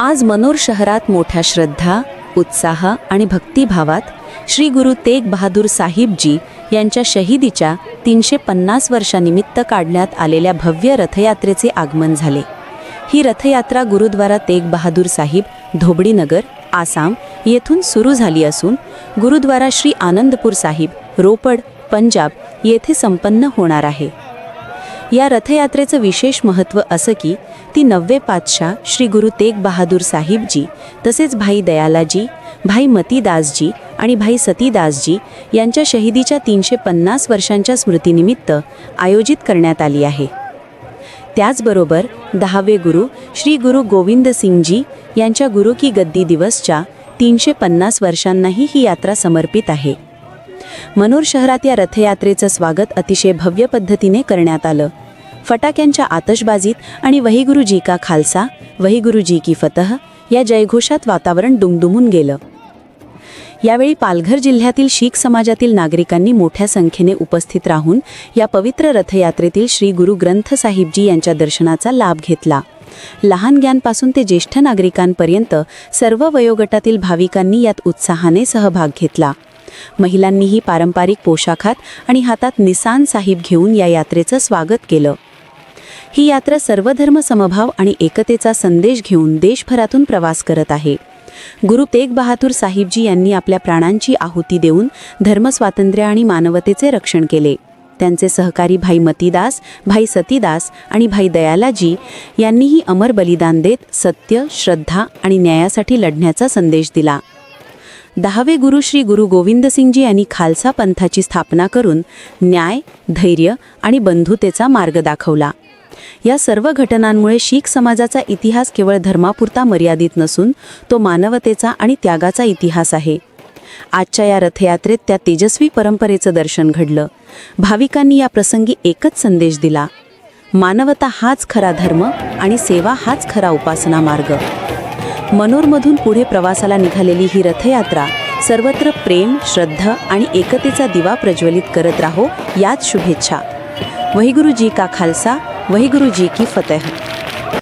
आज मनोर शहरात मोठ्या श्रद्धा उत्साह आणि भक्तिभावात श्री गुरु तेग बहादूर साहिबजी यांच्या शहीदीच्या तीनशे पन्नास वर्षानिमित्त काढण्यात आलेल्या भव्य रथयात्रेचे आगमन झाले. ही रथयात्रा गुरुद्वारा तेग बहादूर साहिब धोबडीनगर आसाम येथून सुरू झाली असून गुरुद्वारा श्री आनंदपूर साहिब रोपड पंजाब येथे संपन्न होणार आहे. या रथयात्रेचं विशेष महत्त्व असं की ती नववे पातशाह श्री गुरु तेग बहादूर साहिबजी तसेच भाई दयालाजी भाई मतीदासजी आणि भाई सतीदासजी यांच्या शहीदीच्या तीनशे पन्नास वर्षांच्या स्मृतीनिमित्त आयोजित करण्यात आली आहे. त्याचबरोबर दहावे गुरु श्री गुरु गोविंद सिंगजी यांच्या गुरु की गद्दी दिवसच्या तीनशे पन्नास वर्षांनाही ही यात्रा समर्पित आहे. मनोर शहरात या रथयात्रेचं स्वागत अतिशय भव्य पद्धतीने करण्यात आलं. फटाक्यांच्या आतषबाजीत आणि वहीगुरुजी का खालसा वहीगुरुजी की फतह या जयघोषात वातावरण दुमदुमून गेलं. यावेळी पालघर जिल्ह्यातील शीख समाजातील नागरिकांनी मोठ्या संख्येने उपस्थित राहून या पवित्र रथयात्रेतील श्री गुरु ग्रंथ साहिबजी यांच्या दर्शनाचा लाभ घेतला. लहान ज्ञानपासून ते ज्येष्ठ नागरिकांपर्यंत सर्व वयोगटातील भाविकांनी यात उत्साहाने सहभाग घेतला. महिलांनीही पारंपरिक पोशाखात आणि हातात निसान साहिब घेऊन या यात्रेचं स्वागत केलं. ही यात्रा सर्वधर्म समभाव आणि एकतेचा संदेश घेऊन देशभरातून प्रवास करत आहे. गुरु तेग बहादूर साहिबजी यांनी आपल्या प्राणांची आहुती देऊन धर्मस्वातंत्र्य आणि मानवतेचे रक्षण केले. त्यांचे सहकारी भाई मतीदास भाई सतीदास आणि भाई दयालाजी यांनीही अमर बलिदान देत सत्य श्रद्धा आणि न्यायासाठी लढण्याचा संदेश दिला. दहावे गुरु श्री गुरु गोविंदसिंगजी यांनी खालसा पंथाची स्थापना करून न्याय धैर्य आणि बंधुतेचा मार्ग दाखवला. या सर्व घटनांमुळे शीख समाजाचा इतिहास केवळ धर्मापुरता मर्यादित नसून तो मानवतेचा आणि त्यागाचा इतिहास आहे. आजच्या या रथयात्रेत त्या तेजस्वी परंपरेचं दर्शन घडलं. भाविकांनी या प्रसंगी एकच संदेश दिला. मानवता हाच खरा धर्म आणि सेवा हाच खरा उपासना मार्ग. मनोरमधून पुढे प्रवासाला निघालेली ही रथयात्रा सर्वत्र प्रेम श्रद्धा आणि एकतेचा दिवा प्रज्वलित करत राहो याच शुभेच्छा. वहीगुरुजी का खालसा वहिगुरुजी की फतेह.